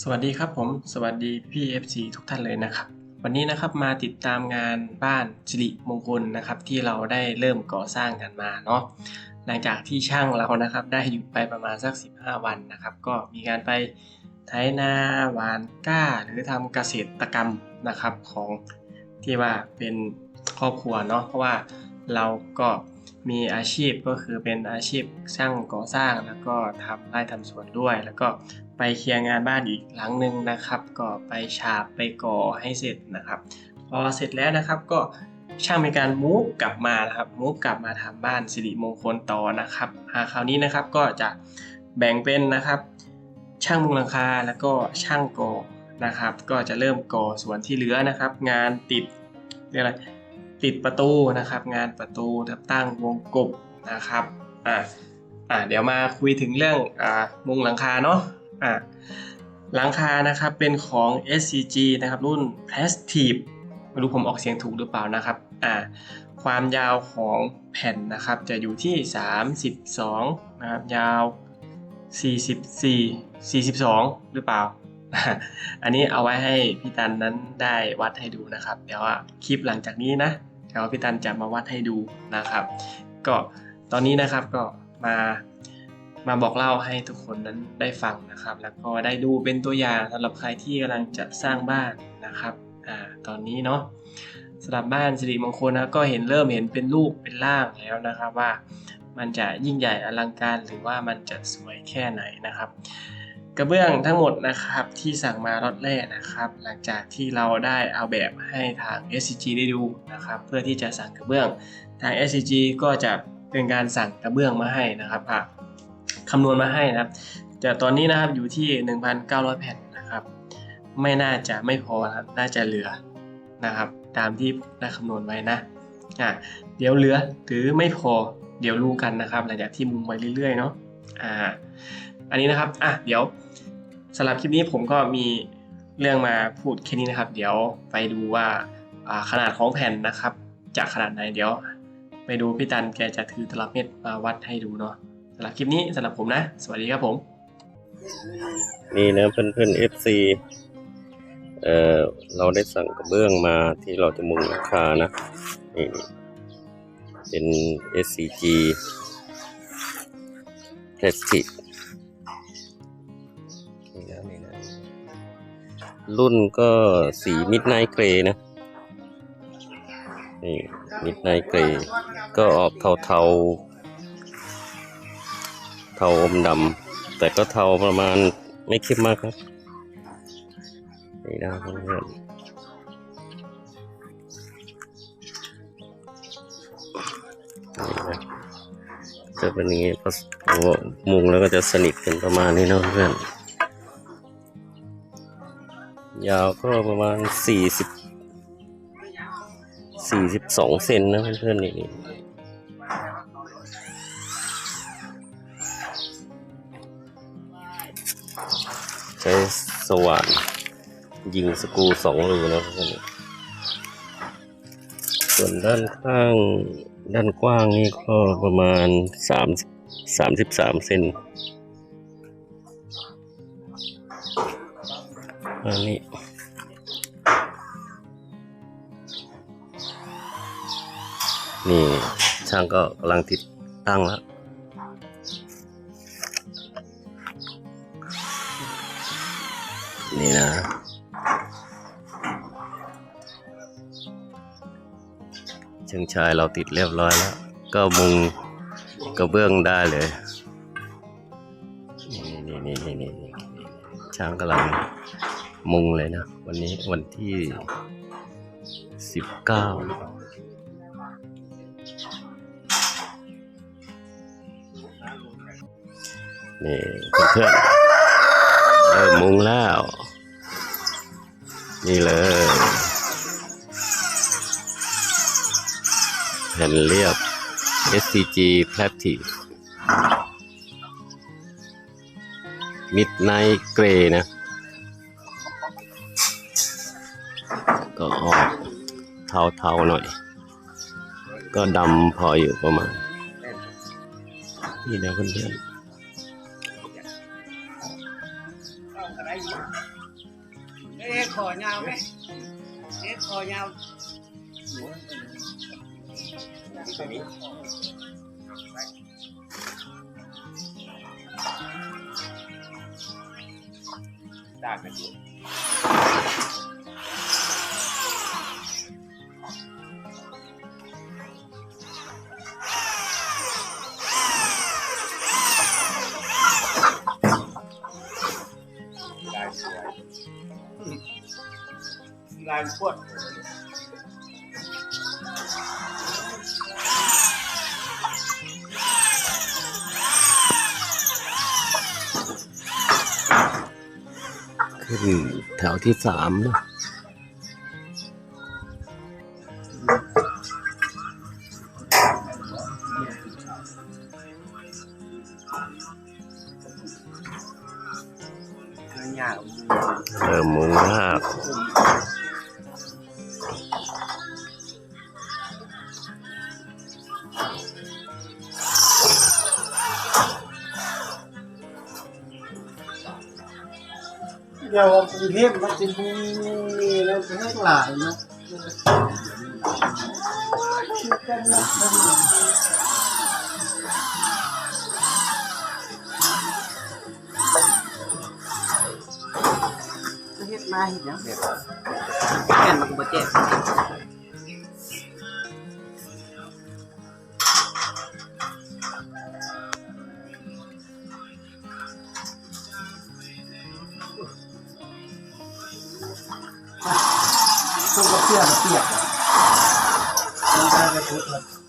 สวัสดีครับผม สวัสดีพี่ FC ทุกท่านเลยนะครับ วันนี้นะครับมาติดตามงานบ้านสิริมงคลนะครับ ที่เราได้เริ่มก่อสร้างกันมาเนาะหลังจากที่ช่างเรานะครับ ได้หยุดไปประมาณสัก 15 วันนะครับ ก็มีการไปไถนาหวานกล้า หรือทำเกษตรกรรมนะครับของที่ว่าเป็นครอบครัวเนาะเพราะว่าเราก็ มีอาชีพก็คือเป็นอาชีพช่างก่อสร้าง แล้วก็ทำไร่ทำสวนด้วย แล้วก็ไปเคลียร์งานบ้านอีกหลังหนึ่งนะครับ ก็ไปฉาบไปก่อให้เสร็จนะครับ พอเสร็จแล้วนะครับก็ช่างมีการมูฟกลับมานะครับมูฟกลับมาทำบ้านสิริมงคลต่อนะครับอ่าคราวนี้นะครับก็จะแบ่งเป็นนะครับ ช่างมุงหลังคาแล้วก็ช่างก่อนะครับ ก็จะเริ่มก่อส่วนที่เหลือนะครับ งานติดเรียกอะไร ติดประตูนะครับ งานประตูทับตั้งวงกบนะครับอ่าอ่าเดี๋ยวมาคุยถึงเรื่องอ่ามุงหลังคาเนาะอ่าหลังคานะครับเป็นของ SCG นะครับรุ่น Plastic ไม่รู้ผมออกเสียงถูกหรือเปล่านะครับอ่าความยาวของแผ่นนะครับจะอยู่ที่ 32นะครับยาว 44 42 หรือเปล่า อันนี้เอาไว้ให้พี่ตันนั้นได้วัดให้ดูนะครับ เดี๋ยวอะคลิปหลังจากนี้นะเดี๋ยวพี่ตันจะมาวัดให้ดูนะครับ ก็ตอนนี้นะครับก็มามาบอกเล่าให้ทุกคนนั้นได้ฟังนะครับ แล้วก็ได้ดูเป็นตัวอย่างสำหรับใครที่กำลังจะสร้างบ้านนะครับอ่าตอนนี้เนาะสำหรับบ้านสิริมงคลนะก็เห็นเริ่มเห็นเป็นรูปเป็นร่างแล้วนะครับว่ามันจะยิ่งใหญ่อลังการหรือว่ามันจะสวยแค่ไหนนะครับ กระเบื้องทั้งหมดนะครับที่สั่งมาล็อตแรกนะครับ หลังจากที่เราได้เอาแบบให้ทาง SCG ได้ดูนะครับ เพื่อที่จะสั่งกระเบื้อง ทาง SCG ก็จะเป็นการสั่งกระเบื้องมาให้นะครับอะคำนวณมาให้นะครับ แต่ตอนนี้นะครับอยู่ที่ 1,900 แผ่นนะครับ ไม่น่าจะไม่พอครับน่าจะเหลือนะครับ ตามที่ได้คำนวณไว้นะอะเดี๋ยวเหลือหรือไม่พอเดี๋ยวรู้กันนะครับ หลังจากที่มุงไปเรื่อยๆเนาะอ่า อันนี้นะครับ อะ เดี๋ยวสำหรับคลิปนี้ผมก็มีเรื่องมาพูดแค่นี้นะครับ เดี๋ยวไปดูว่าขนาดของแผ่นนะครับจะขนาดไหนเดี๋ยว ไปดูพี่ตันแกจะถือตลับเม็ดมาวัดให้ดูเนาะสำหรับคลิปนี้สำหรับผมนะ สวัสดีครับผม นี่นะเพื่อนเพื่อนเอฟซีเออเราได้สั่งกระเบื้องมาที่เราจะมุงหลังคานะนี่เป็น SCG พลาสติก รุ่นก็สีมิดไนท์เกรนะ นี่มิดไนท์เกรก็ออกเทาเทาเทาอมดำ แต่ก็เทาประมาณไม่เข้มมากครับ นี่นะเพื่อนนี่นะจะเป็นอย่างงี้พอมุงแล้วก็จะสนิทกันประมาณนี้นะเพื่อน ยาวก็ประมาณสี่สิบสี่สิบสองเซนนะเพื่อนๆนี่ใช้สว่านยิงสกูสองรูนะเพื่อนส่วนด้านข้างด้านกว้างนี่ก็ประมาณสามสามสิบสามเซน อันนี้นี่ช่างก็กำลังติดตั้งแล้วนี่นะเชิงชายเราติดเรียบร้อยแล้ว ก็มุงกระเบื้องได้เลย นี่นี่นี่นี่นี่นี่ช้างกำลัง มุงเลยนะ วันนี้วันที่สิบเก้านี่เพื่อนๆเริ่มมุงแล้ว นี่เลยแผ่นเรียบ SCG Platic Midnight Gray นะ ก็ออกเทาๆหน่อย ก็ดำพออยู่ประมาณ นี่นะเพื่อนๆเอาอะไรอยู่เอ๊ะคอยาวไหมเอ๊ะคอยาวได้กันอยู่ ขึ้นแถวที่สามนะเริ่มมุงลา เดี๋ยวกรุงเทพมันจะมีแล้วทั้งหลายนะเฮ็ดมาเฮ็ดยังแบบแม่นมันก็บ่เจ็บ เพื่อมเปียกมันได้ไปทุกข์